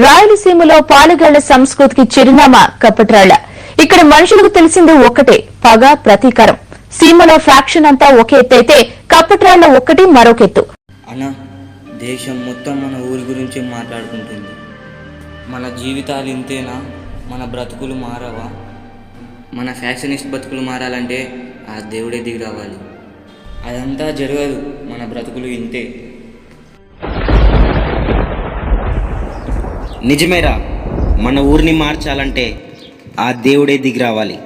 రాయలసీమలో పాలగాళ్ళ సంస్కృతికి చిరునామా కప్పట్రాళ్ళ. ఇక్కడ మనుషులకు తెలిసింది ఒక్కటే పగ ప్రతీకారం. సీమలో ఫ్యాక్షన్ అంతా ఒక ఎత్తైతే కప్పట్రాళ్ళ ఒక్కటి మరొకెత్తు. అన్న దేశం మొత్తం మన ఊరి గురించి మాట్లాడుకుంటుంది. మన జీవితాలు ఇంతేనా? మన బ్రతుకులు మారవా? మన ఫ్యాషనిస్ట్ బ్రతుకులు మారాలంటే ఆ దేవుడే దిగి రావాలి. అదంతా జరగదు మన బ్రతుకులు ఇంతే. నిజమేరా మన ఊరిని మార్చాలంటే ఆ దేవుడే దిగి రావాలి.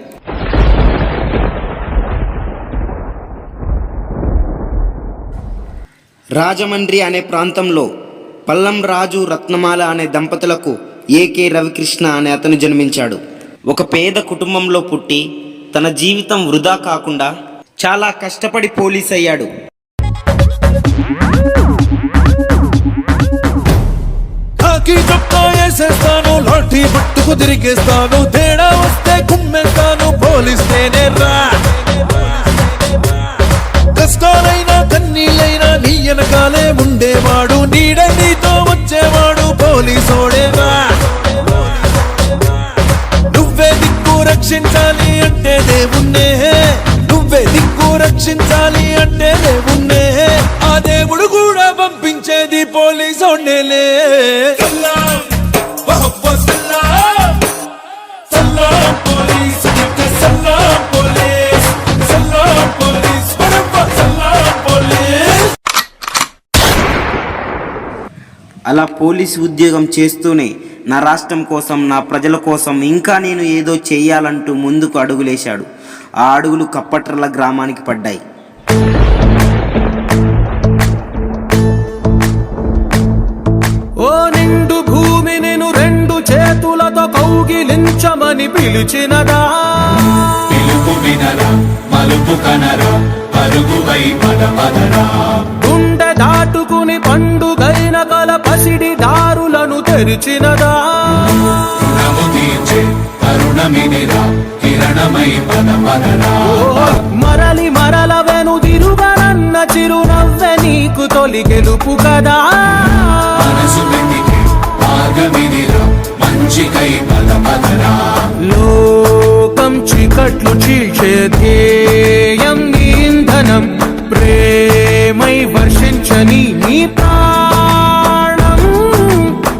రాజమండ్రి అనే ప్రాంతంలో పల్లం రాజు రత్నమాల అనే దంపతులకు ఏకే రవికృష్ణ అనే అతను జన్మించాడు. ఒక పేద కుటుంబంలో పుట్టి తన జీవితం వృధా కాకుండా చాలా కష్టపడి పోలీస్ అయ్యాడు కాకి చొక్కా వేసేస్తాను లాఠీ పట్టుకు తిరిగేస్తాను తేడా వస్తే కుమ్మేస్తాను పోలిస్తేనే రా కష్టాలైనా కన్నీళ్ళైనా నీ వెనకాలే ఉండేవాడు నీడ నీతో వచ్చేవాడు పోలీసోడేరా నువ్వే దిక్కు రక్షించాలి అంటే దేవుణ్ణే. నువ్వే దిక్కు రక్షించాలి అంటే దేవుణ్ణే. ఆ దేవుడు కూడా పంపించేది పోలీసోడేలే. అలా పోలీసు ఉద్యోగం చేస్తూనే నా రాష్ట్రం కోసం నా ప్రజల కోసం ఇంకా నేను ఏదో చెయ్యాలంటూ ముందుకు అడుగులేశాడు. ఆ అడుగులు కప్పట్రల గ్రామానికి పడ్డాయి. ఓ నిండు భూమి నేను రెండు చేతులతో కౌగిలించమని పిలిచినదా? పిలుపు వినరా మలుపు కనరా పరుగువై పద పదరా. గుండె దాటుకుని పండుగైన కల పసిడి దారులను తెరిచినదా? మరలి మరల వెనుదిరుగనన్న చిరునవ్వె నీకు తొలి గెలుపు కదా? లోకం చీకట్లు చీల్చే ధ్యేయం ఇంధనం ప్రేమై వర్షించని నీ ప్రాణం.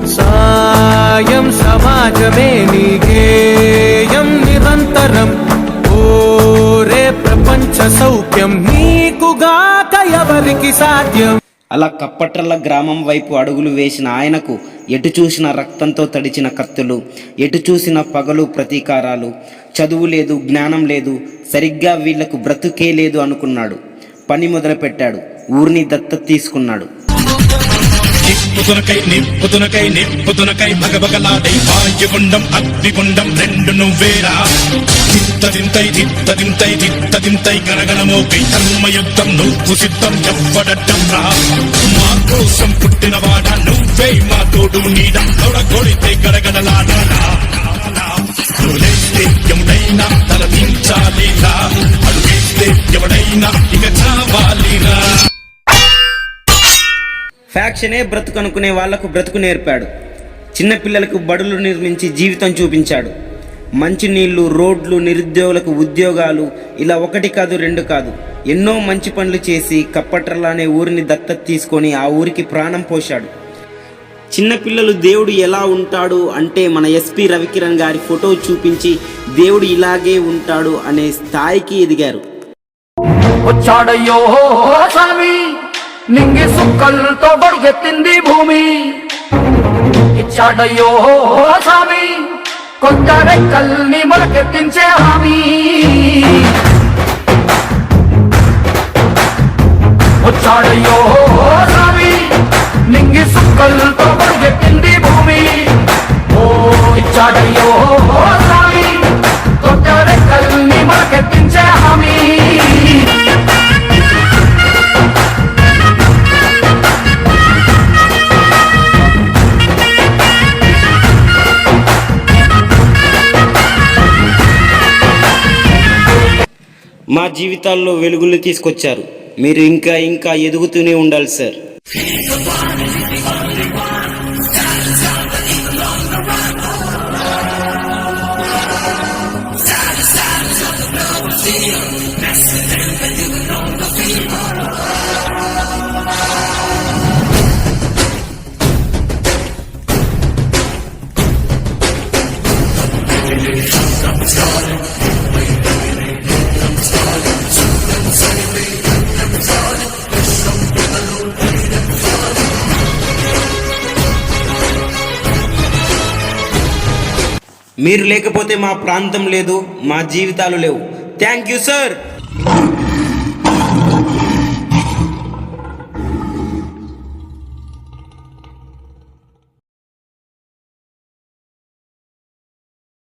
సాయం సమాజమే నీ గేయం. నిరంతరం ఓరే ప్రపంచ సౌఖ్యం నీకుగాక ఎవరికి సాధ్యం. అలా కప్పట్రల గ్రామం వైపు అడుగులు వేసిన ఆయనకు ఎటు చూసిన రక్తంతో తడిచిన కత్తులు ఎటు చూసిన పగలు ప్రతీకారాలు. చదువు లేదు జ్ఞానం లేదు సరిగ్గా వీళ్ళకు బ్రతుకే లేదు అనుకున్నాడు. పని మొదలుపెట్టాడు. ఊరిని దత్తత తీసుకున్నాడు. నిప్పుతునకై నిప్పుతునకై నిప్పుతునకై భగభగలాడై వాయుగుండం అగ్నిగుండం రెండు నువ్వేరా. తిత్తదింతై తిత్తదింతై తిత్తదింతై గణగణమోకై ధర్మయుద్ధం నువ్వు సిద్ధం ఎవ్వడట్టం రా మా కోసం పుట్టినవాడ నువ్వే మా తోడు నీడ తొడగొడితే గడగడలాడాలా నువ్వేస్తే ఎవడైనా తల దించాలిరా ఫ్యాక్షనే బ్రతుకు అనుకునే వాళ్ళకు బ్రతుకు నేర్పాడు. చిన్నపిల్లలకు బడులు నిర్మించి జీవితం చూపించాడు. మంచినీళ్ళు రోడ్లు నిరుద్యోగులకు ఉద్యోగాలు ఇలా ఒకటి కాదు రెండు కాదు. ఎన్నో మంచి పనులు చేసి కప్పట్రల అనే ఊరిని దత్తత తీసుకొని ఆ ఊరికి ప్రాణం పోశాడు. చిన్నపిల్లలు దేవుడు ఎలా ఉంటాడు అంటే మన ఎస్పి రవికిరణ్ గారి ఫోటో చూపించి దేవుడు ఇలాగే ఉంటాడు అనే స్థాయికి ఎదిగారు. వచ్చాడయ్యో స్వామి! నింగి సుక్కలతో బడుగెత్తింది భూమి. ఇచ్చాడయ్యో స్వామి కొత్త రెక్కల్ని మొలకెత్తించే హామీ. వచ్చాడయ్యో స్వామి నింగి సుక్కలతో బడుగెత్తింది భూమి. ఓ ఇచ్చాడయ్యో మా జీవితాల్లో వెలుగులు తీసుకొచ్చారు మీరు ఇంకా ఇంకా ఎదుగుతూనే ఉండాలి సార్ Yeah. మీరు లేకపోతే మా ప్రాంతం లేదు మా జీవితాలు లేవు. Thank you sir